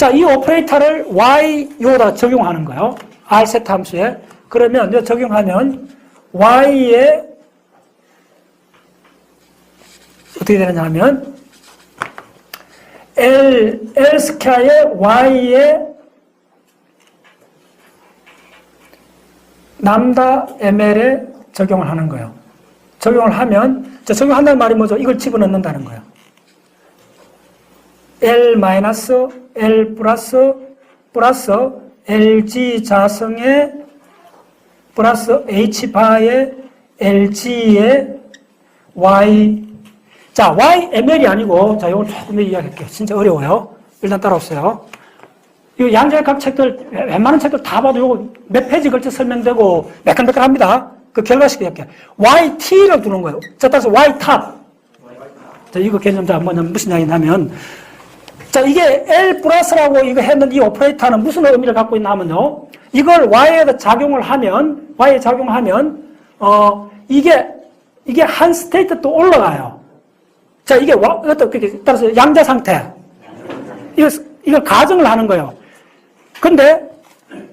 자, 이 오퍼레이터를 y 요다 적용하는 거예요. r 세트 함수에. 그러면 이거 적용하면 y에 어떻게 되느냐 하면 L, L 스퀘어에 Y에 남다 ML에 적용을 하는 거예요. 적용을 하면, 자, 적용한다는 말이 뭐죠? 이걸 집어넣는다는 거예요. L 마이너스, L 플러스, 플러스 LG 자성의 플러스 H 바의 LG의 Y 자, YML이 아니고, 자, 이걸 조금 더 이야기할게요. 진짜 어려워요. 일단 따라오세요. 이 양자역학 책들, 웬만한 책들 다 봐도 이거 몇 페이지 걸쳐 설명되고 매끈매끈 합니다. 그 결과식 이렇게. YT를 두는 거예요. 자, 따라서 Y탑. 자, 이거 개념 자, 뭐냐면 무슨 이야기냐면, 자, 이게 L 플러스라고 이거 했는 이 오퍼레이터는 무슨 의미를 갖고 있나 하면요. 이걸 Y에다 작용을 하면, Y에 작용하면, 어, 이게, 이게 한 스테이트 또 올라가요. 자, 이게, 와, 이것도, 따라서 양자 상태. 이거, 이걸 가정을 하는 거예요. 근데,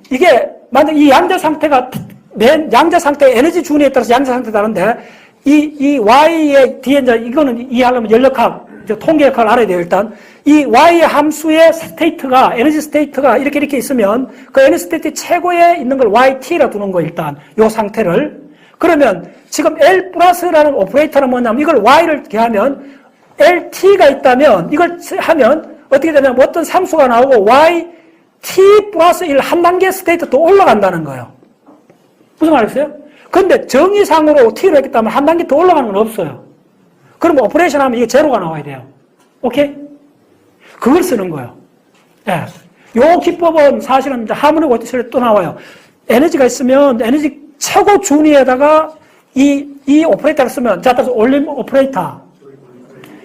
이게, 만약 이 양자 상태가, 맨 양자 상태 에너지 준위에 따라서 양자 상태 다른데, 이, 이 Y의 뒤에 이제 이거는 이해하려면 연력학, 이제 통계학을 알아야 돼요, 일단. 이 Y의 함수의 스테이트가, 에너지 스테이트가 이렇게 이렇게 있으면 그 에너지 스테이트 최고에 있는 걸 YT라 두는 거예요, 일단. 요 상태를. 그러면 지금 L 플러스라는 오퍼레이터는 뭐냐면 이걸 Y를 개하면 LT가 있다면 이걸 하면 어떻게 되냐면 어떤 상수가 나오고 Y T 플러스 1 한 단계 스테이트 더 올라간다는 거예요. 무슨 말이겠어요? 근데 정의상으로 T로 했기 때문에 한 단계 더 올라가는 건 없어요. 그럼 오퍼레이션 하면 이게 제로가 나와야 돼요. 오케이? 그걸 쓰는 거예요. 예. 요 기법은 사실은 하모니 워티스에 또 나와요. 에너지가 있으면 에너지 최고 준위에다가 이, 이 오퍼레이터를 쓰면, 자, 따라서 올림 오퍼레이터.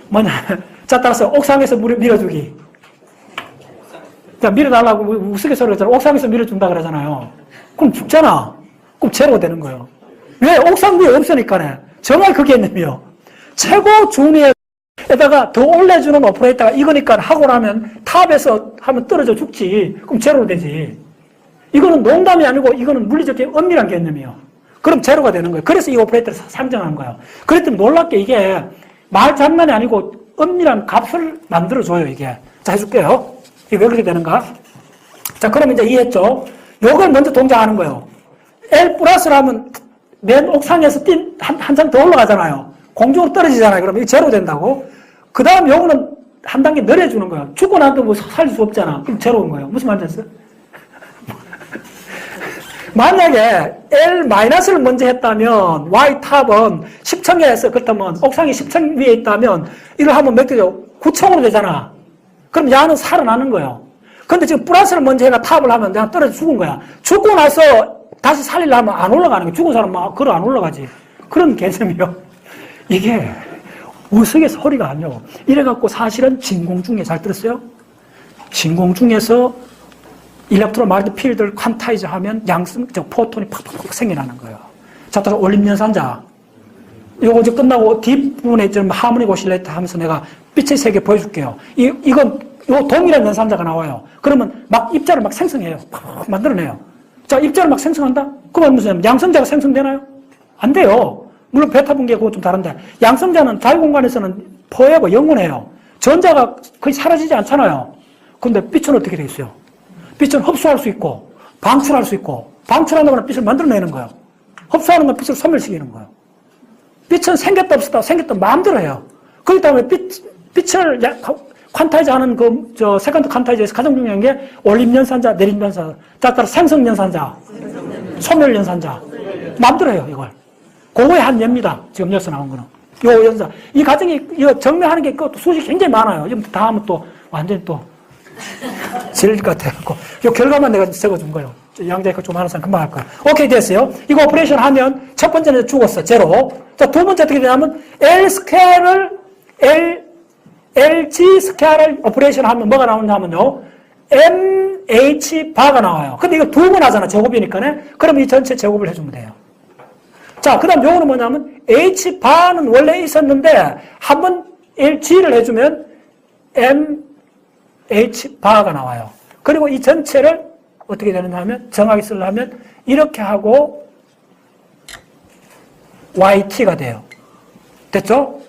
뭐냐. 자, 따라서 옥상에서 물을 밀어주기. 자, 밀어달라고 우스갯소리로 했잖아. 옥상에서 밀어준다 그러잖아요. 그럼 죽잖아. 그럼 제로가 되는 거예요. 왜? 옥상 위에 없으니까네. 정말 그 개념이요. 최고 준위에다가 더 올려주는 오퍼레이터가 이거니까 하고 나면 탑에서 하면 떨어져 죽지. 그럼 제로 되지. 이거는 농담이 아니고 이거는 물리적인 엄밀한 개념이에요. 그럼 제로가 되는 거예요. 그래서 이 오퍼레이터를 상정한 거예요. 그랬더니 놀랍게 이게 말 장난이 아니고 엄밀한 값을 만들어줘요, 이게. 자, 해줄게요. 이게 왜 그렇게 되는가? 자, 그럼 이제 이해했죠? 요걸 먼저 동작하는 거예요. L 플러스라면 맨 옥상에서 뛴, 한, 한장 더 올라가잖아요. 공중으로 떨어지잖아요. 그러면 제로 된다고. 그 다음 요거는 한 단계 늘려주는 거예요. 죽고 나도 뭐 살릴 수 없잖아. 그럼 제로인 거예요. 무슨 말인지 알았어요? 만약에 L-를 먼저 했다면 Y탑은 10층에서 그렇다면 옥상이 10층 위에 있다면 이걸 하면 몇 개죠? 9층으로 되잖아. 그럼 야는 살아나는 거예요. 근데 지금 플러스를 먼저 해가 탑을 하면 내가 떨어져 죽은 거야. 죽고 나서 다시 살리려면 안 올라가는 거야. 죽은 사람은 막 걸어 안 올라가지. 그런 개념이요. 이게 우스갯 소리가 아니요. 이래갖고 사실은 진공 중에 잘 들었어요? 진공 중에서 일렉트로 마이드 필드를 퀀타이즈 하면 양성, 저 포톤이 팍팍팍 생겨나는 거예요. 자, 따라 올림연산자. 요거 이제 끝나고 뒷부분에 좀 하모닉 오실레이터 하면서 내가 빛의 세계 보여줄게요. 이, 이건, 요 동일한 연산자가 나와요. 그러면 막 입자를 막 생성해요. 팍 만들어내요. 자, 입자를 막 생성한다? 그러면 무슨 양성자가 생성되나요? 안 돼요. 물론 베타 분계 그거 좀 다른데. 양성자는 자유 공간에서는 포에버 영원해요. 전자가 거의 사라지지 않잖아요. 근데 빛은 어떻게 돼 있어요? 빛은 흡수할 수 있고 방출할 수 있고 방출한다고 하면 빛을 만들어내는 거예요. 흡수하는 건 빛을 소멸시키는 거예요. 빛은 생겼다 없었다 생겼다 마음대로 해요. 그렇기 때문에 빛, 빛을 퀀타이즈 하는 그, 저, 세컨드 퀀타이즈에서 가장 중요한 게 올림연산자, 내림연산자, 따라 생성연산자, 소멸연산자. 마음대로 해요, 이걸. 그거의 한 예입니다. 지금 여기서 나온 거는. 요 연산. 이 과정이, 이거 정리하는 게그 수식이 굉장히 많아요. 지금 다 하면 또 완전히 또 질릴 것 같아갖고. 이 결과만 내가 적어준 거예요. 양자역학 좀 하는 사람 금방 할 거야. 오케이, 됐어요. 이거 오퍼레이션 하면 첫 번째는 죽었어. 제로. 자, 두 번째 어떻게 되냐면 L 스퀘어를 L, LG 스퀘어를 오퍼레이션 하면 뭐가 나오냐 하면요. MH 바가 나와요. 근데 이거 두 번 하잖아. 제곱이니까네. 그럼 이 전체 제곱을 해주면 돼요. 자, 그 다음 요거는 뭐냐면 H 바는 원래 있었는데 한 번 LG를 해주면 M H 바가 나와요. 그리고 이 전체를 어떻게 되느냐 하면 정확히 쓰려면 이렇게 하고 YT가 돼요. 됐죠?